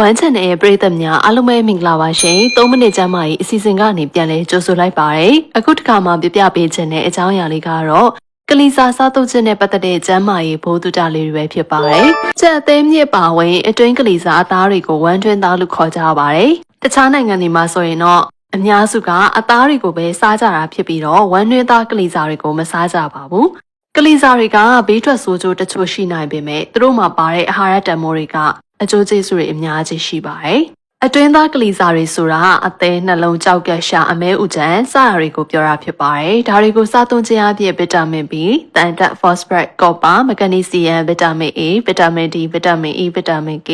ဝမ်းချန်တဲ့ပရိသတ်များအားလုံးပဲမင်္ဂလာပါရှင်။3မိနစ်ကျမ်းမာရေးအစီအစဉ်ကနေပြန်လဲကြိုဆိုလိုက်ပါရစေ။အခုတစ်ခါမှပြပြပေးခြင်းတဲ့အကြောင်းအရာလေးကတော့ကလီစာစားတုပ်ခြင်းနဲ့ပတ်သက်တဲ့ကျမ်းမာရေးဘိုးတုတလေးတွေပဲဖြစ်ပါတယ်။ကြက်အသေးမြစ်ပါဝင်အတွင်းကလီစာအသားတွေကိုဝမ်းတွင်းသားလို့ခေါ်ကြပါတယ်။တခြားနိုင်ငံတွေမှာဆိုရင်တော့အများစုကအသားတွေကိုပဲစားကြတာဖြစ်ပြီးတော့ဝမ်းတွင်းသားကလီစာတွေကိုမစားကြပါဘူး။ကလီစာတွေကဘေးထွက်ဆိုးကျိုးတချို့ရှိနိုင်ပေမဲ့သူတို့မှာပါတဲ့အာဟာရတန်ဖိုးတွေက အကျိုးကျေးဇူးတွေအများကြီးရှိပါတယ်။အတွင်းသားကလီစာတွေဆိုတာအသေးနှလုံးကြောက်ကက်ရှာအမဲဥကျန်စတာတွေကိုပြောတာဖြစ်ပါတယ်။ဒါတွေကိုစားသုံးခြင်းအပြင်ဗီတာမင် B, တန်တက် phosphorus, copper, magnesium, ဗီတာမင် A, ဗီတာမင် D, ဗီတာမင် E, ဗီတာမင် K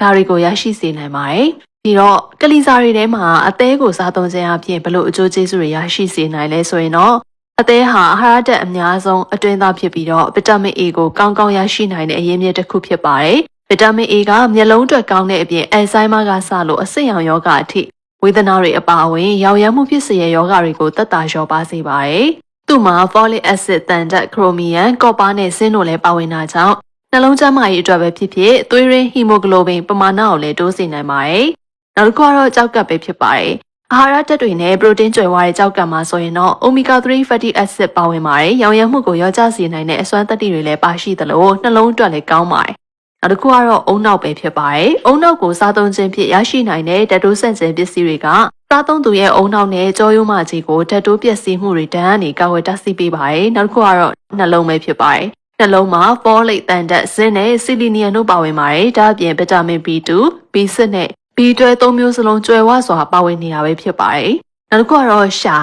ဒါတွေကိုရရှိစေနိုင်ပါတယ်။ပြီးတော့ကလီစာတွေထဲမှာအသေးကိုစားသုံးခြင်းအပြင်ဘလို့အကျိုးကျေးဇူးတွေရရှိစေနိုင်လဲဆိုရင်တော့အသေးဟာအာဟာရဓာတ်အများဆုံးအတွင်းသားဖြစ်ပြီးတော့ဗီတာမင် A ကိုကောင်းကောင်းရရှိနိုင်တဲ့အရင်းမြစ်တစ်ခုဖြစ်ပါတယ်။ ဗီတာမင် A ကမျက်လုံးအတွက်ကောင်းတဲ့အပြင်အယ်ဆိုင်မာကစလို့အဆစ်ရောင်ယောဂအထိဝေဒနာတွေအပါအဝင်ရောင်ရမ်းမှုဖြစ်စေတဲ့ယောဂတွေကိုသက်သာလျော့ပါစေပါတယ်။သူ့မှာ folic acid, တန်ဓာတ် chromium, copper နဲ့ zinc တို့လည်းပါဝင်တာကြောင့်နှလုံးကျန်းမာရေးအတွက်ပဲဖြစ်ဖြစ်သွေးရင်း hemoglobin ပမာဏကိုလည်းတိုးစေနိုင်ပါတယ်။နောက်တစ်ခုကတော့ကြောက်ကပ်ပဲဖြစ်ပါတယ်။အာဟာရဓာတ်တွေနဲ့ပရိုတင်းကြွယ်ဝတဲ့ကြောက်ကပ်မှာဆိုရင်တော့ omega 3 fatty acid ပါဝင်ပါတယ်။ရောင်ရမ်းမှုကိုရောကျစေနိုင်တဲ့အစွမ်းသတ္တိတွေလည်းပါရှိသလိုနှလုံးအတွက်လည်းကောင်းပါတယ်။ နောက်တစ်ခုကတော့အုံနောက်ပဲဖြစ်ပါတယ်။အုံနောက်ကိုစားသုံးခြင်းဖြင့်ရရှိနိုင်တဲ့ဓာတ်တိုးဆန့်ကျင်ပစ္စည်းတွေကစားသုံးသူရဲ့အုံနောက်နဲ့ကြောရိုးမကြီးကိုဓာတ်တိုးပျက်စီးမှုတွေတန်းကနေကာဝယ်တားဆီးပေးပါတယ်။နောက်တစ်ခုကတော့နှလုံးပဲဖြစ်ပါတယ်။နှလုံးမှာ folate တန်ဓာတ်ဇင်းနဲ့ selenium တို့ပါဝင်ပါတယ်။ဒါအပြင်ဗီတာမင် B2, B6 နဲ့ B12 သုံးမျိုးစလုံးကျွယ်ဝစွာပါဝင်နေတာပဲဖြစ်ပါတယ်။နောက်တစ်ခုကတော့ရှာ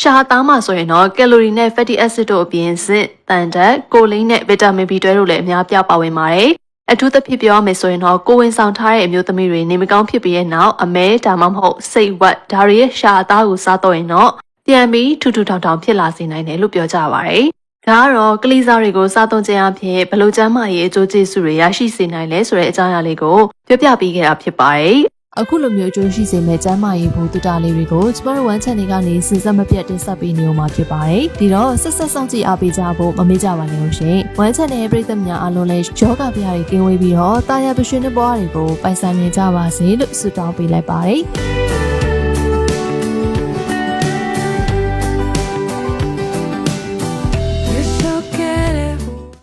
ရှာသားမှာဆိုရင်တော့ကယ်လိုရီနဲ့ fatty acid တို့အပြင်ဇင့်တန်ဓာတ်ကိုလိန်းနဲ့ဗီတာမင် B12 တို့လည်းအများပြားပါဝင်ပါတယ်။ အထူးသဖြင့်ပြောရမယ်ဆိုရင်တော့ကိုဝင်ဆောင်ထားတဲ့အမျိုးသမီးတွေနေမကောင်းဖြစ်ပြီးရဲ့နောက်အမဲဒါမှမဟုတ်စိတ်ဝက်ဒါတွေရဲ့ရှာအသားကိုစားတော့ရင်တော့ပြန်ပြီးထူထူထောင်ထောင်ဖြစ်လာစေနိုင်တယ်လို့ပြောကြပါဗျ။ဒါကတော့ကလေးစားတွေကိုစားသုံးခြင်းအပြင်ဘလို့ကျမ်းမာရေးအကျိုးကျေးဇူးတွေရရှိစေနိုင်လဲဆိုတဲ့အကြောင်းအရာလေးကိုပြောပြပေးခဲ့တာဖြစ်ပါတယ်။ အခုလိုမျိုးအကျိုးရှိစေမဲ့ကျမ်းမာရေးဘူးတူတာလေးတွေကိုကျမတို့ဝမ်းချန်တွေကနေစဉ်ဆက်မပြတ်တင်ဆက်ပေးနေအောင်မှာဖြစ်ပါတယ်။ဒီတော့ဆက်ဆက်ဆောင်ကြည့်အားပေးကြဖို့မမေ့ကြပါနဲ့လို့ရှင်။ဝမ်းချန်တဲ့ပရိသတ်များအားလုံးလည်းယောဂဗျာတွေကင်းဝေးပြီးတော့တာယာပရှင်တဲ့ဘဝတွေကိုပိုင်ဆိုင်နေကြပါစေလို့ဆုတောင်းပေးလိုက်ပါတယ်။